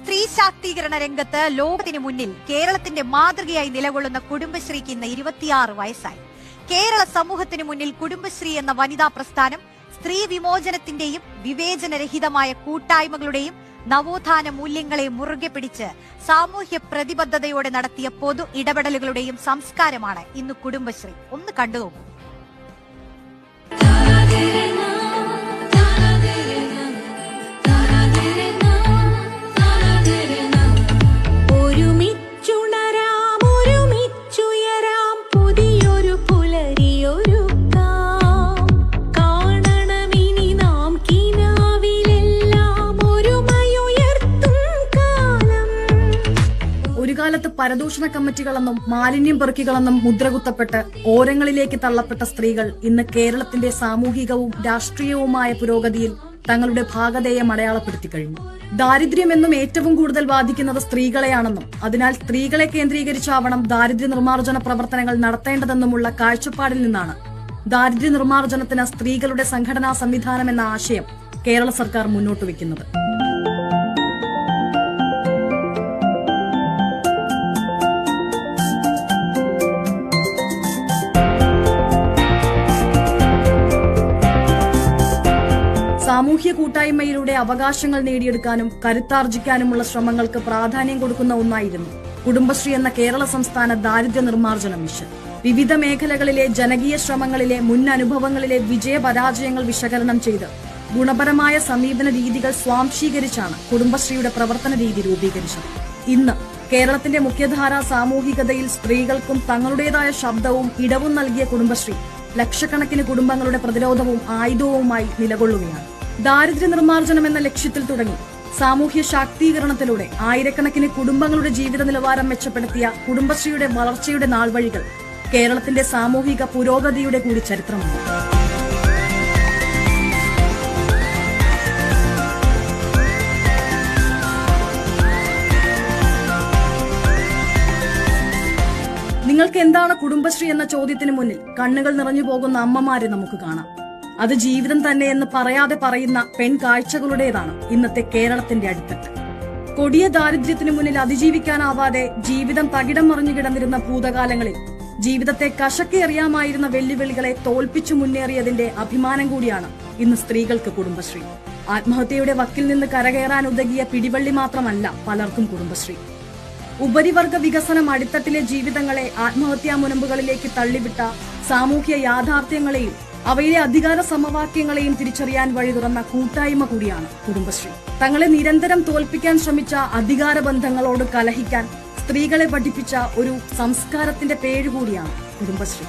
സ്ത്രീ ശാക്തീകരണ രംഗത്ത് ലോകത്തിന് മുന്നിൽ കേരളത്തിന്റെ മാതൃകയായി നിലകൊള്ളുന്ന കുടുംബശ്രീക്ക് ഇന്ന് ഇരുപത്തിയാറ് വയസ്സായി. കേരള സമൂഹത്തിന് മുന്നിൽ കുടുംബശ്രീ എന്ന വനിതാ പ്രസ്ഥാനം സ്ത്രീ വിമോചനത്തിന്റെയും വിവേചനരഹിതമായ കൂട്ടായ്മകളുടെയും നവോത്ഥാന മൂല്യങ്ങളെ മുറുകെ പിടിച്ച് സാമൂഹ്യ പ്രതിബദ്ധതയോടെ നടത്തിയ പൊതു ഇടപെടലുകളുടെയും സംസ്കാരമാണ് ഇന്ന് കുടുംബശ്രീ. ഒന്ന് കണ്ടു ഒരു കാലത്ത് പരദൂഷണ കമ്മിറ്റികളെന്നും മാലിന്യം പെറുക്കികളെന്നും മുദ്രകുത്തപ്പെട്ട് ഓരങ്ങളിലേക്ക് തള്ളപ്പെട്ട സ്ത്രീകൾ ഇന്ന് കേരളത്തിന്റെ സാമൂഹികവും രാഷ്ട്രീയവുമായ പുരോഗതിയിൽ തങ്ങളുടെ ഭാഗതയെ അടയാളപ്പെടുത്തി കഴിഞ്ഞു. ദാരിദ്ര്യമെന്നും ഏറ്റവും കൂടുതൽ ബാധിക്കുന്നത് സ്ത്രീകളെയാണെന്നും അതിനാൽ സ്ത്രീകളെ കേന്ദ്രീകരിച്ചാവണം ദാരിദ്ര്യ നിർമ്മാർജന പ്രവർത്തനങ്ങൾ നടത്തേണ്ടതെന്നുമുള്ള കാഴ്ചപ്പാടിൽ നിന്നാണ് ദാരിദ്ര്യ നിർമ്മാർജനത്തിന് സ്ത്രീകളുടെ സംഘടനാ സംവിധാനം എന്ന ആശയം കേരള സർക്കാർ മുന്നോട്ട് വയ്ക്കുന്നത്. സാമൂഹ്യ കൂട്ടായ്മയിലൂടെ അവകാശങ്ങൾ നേടിയെടുക്കാനും കരുത്താർജിക്കാനുമുള്ള ശ്രമങ്ങൾക്ക് പ്രാധാന്യം കൊടുക്കുന്ന ഒന്നായിരുന്നു കുടുംബശ്രീ എന്ന കേരള സംസ്ഥാന ദാരിദ്ര്യ നിർമ്മാർജന മിഷൻ. വിവിധ മേഖലകളിലെ ജനകീയ ശ്രമങ്ങളിലെ മുൻ അനുഭവങ്ങളിലെ വിജയപരാജയങ്ങൾ വിശകലനം ചെയ്ത് ഗുണപരമായ സമീപന രീതികൾ സ്വാംശീകരിച്ചാണ് കുടുംബശ്രീയുടെ പ്രവർത്തന രീതി രൂപീകരിച്ചത്. ഇന്ന് കേരളത്തിന്റെ മുഖ്യധാരാ സാമൂഹികതയിൽ സ്ത്രീകൾക്കും തങ്ങളുടേതായ ശബ്ദവും ഇടവും നൽകിയ കുടുംബശ്രീ ലക്ഷക്കണക്കിന് കുടുംബങ്ങളുടെ പ്രതിരോധവും ആയുധവുമായി നിലകൊള്ളുകയാണ്. ദാരിദ്ര്യ നിർമ്മാർജനം എന്ന ലക്ഷ്യത്തിൽ തുടങ്ങി. സാമൂഹ്യ ശാക്തീകരണത്തിലൂടെ ആയിരക്കണക്കിന് കുടുംബങ്ങളുടെ ജീവിത നിലവാരം മെച്ചപ്പെടുത്തിയ കുടുംബശ്രീയുടെ വളർച്ചയുടെ നാൾവഴികൾ കേരളത്തിന്റെ സാമൂഹിക പുരോഗതിയുടെ കൂടി ചരിത്രമാണ്. നിങ്ങൾക്ക് എന്താണ് കുടുംബശ്രീ എന്ന ചോദ്യത്തിന് മുന്നിൽ കണ്ണുകൾ നിറഞ്ഞു പോകുന്ന അമ്മമാരെ നമുക്ക് കാണാം. അത് ജീവിതം തന്നെ എന്ന് പറയാതെ പറയുന്ന പെൺകാഴ്ചകളുടേതാണ് ഇന്നത്തെ കേരളത്തിന്റെ അടിത്തട്ട്. കൊടിയ ദാരിദ്ര്യത്തിനു മുന്നിൽ അതിജീവിക്കാനാവാതെ ജീവിതം തകിടം മറിഞ്ഞു കിടന്നിരുന്ന ഭൂതകാലങ്ങളിൽ ജീവിതത്തെ കശക്കി അറിയാമായിരുന്ന വെല്ലുവിളികളെ തോൽപ്പിച്ചു മുന്നേറിയതിന്റെ അഭിമാനം കൂടിയാണ് ഇന്ന് സ്ത്രീകൾക്ക് കുടുംബശ്രീ. ആത്മഹത്യയുടെ വക്കിൽ നിന്ന് കരകയറാൻ ഉതകിയ പിടിവള്ളി മാത്രമല്ല പലർക്കും കുടുംബശ്രീ. ഉപരിവർഗ വികസനം അടിത്തട്ടിലെ ജീവിതങ്ങളെ ആത്മഹത്യാ മുനമ്പുകളിലേക്ക് തള്ളിവിട്ട സാമൂഹ്യ യാഥാർത്ഥ്യങ്ങളെയും അവയിലെ അധികാര സമവാക്യങ്ങളെയും തിരിച്ചറിയാൻ വഴി തുറന്ന കൂട്ടായ്മ കൂടിയാണ് കുടുംബശ്രീ. തങ്ങളെ നിരന്തരം തോൽപ്പിക്കാൻ ശ്രമിച്ച അധികാര ബന്ധങ്ങളോട് കലഹിക്കാൻ സ്ത്രീകളെ പഠിപ്പിച്ച ഒരു സംസ്കാരത്തിന്റെ പേരുകൂടിയാണ് കുടുംബശ്രീ.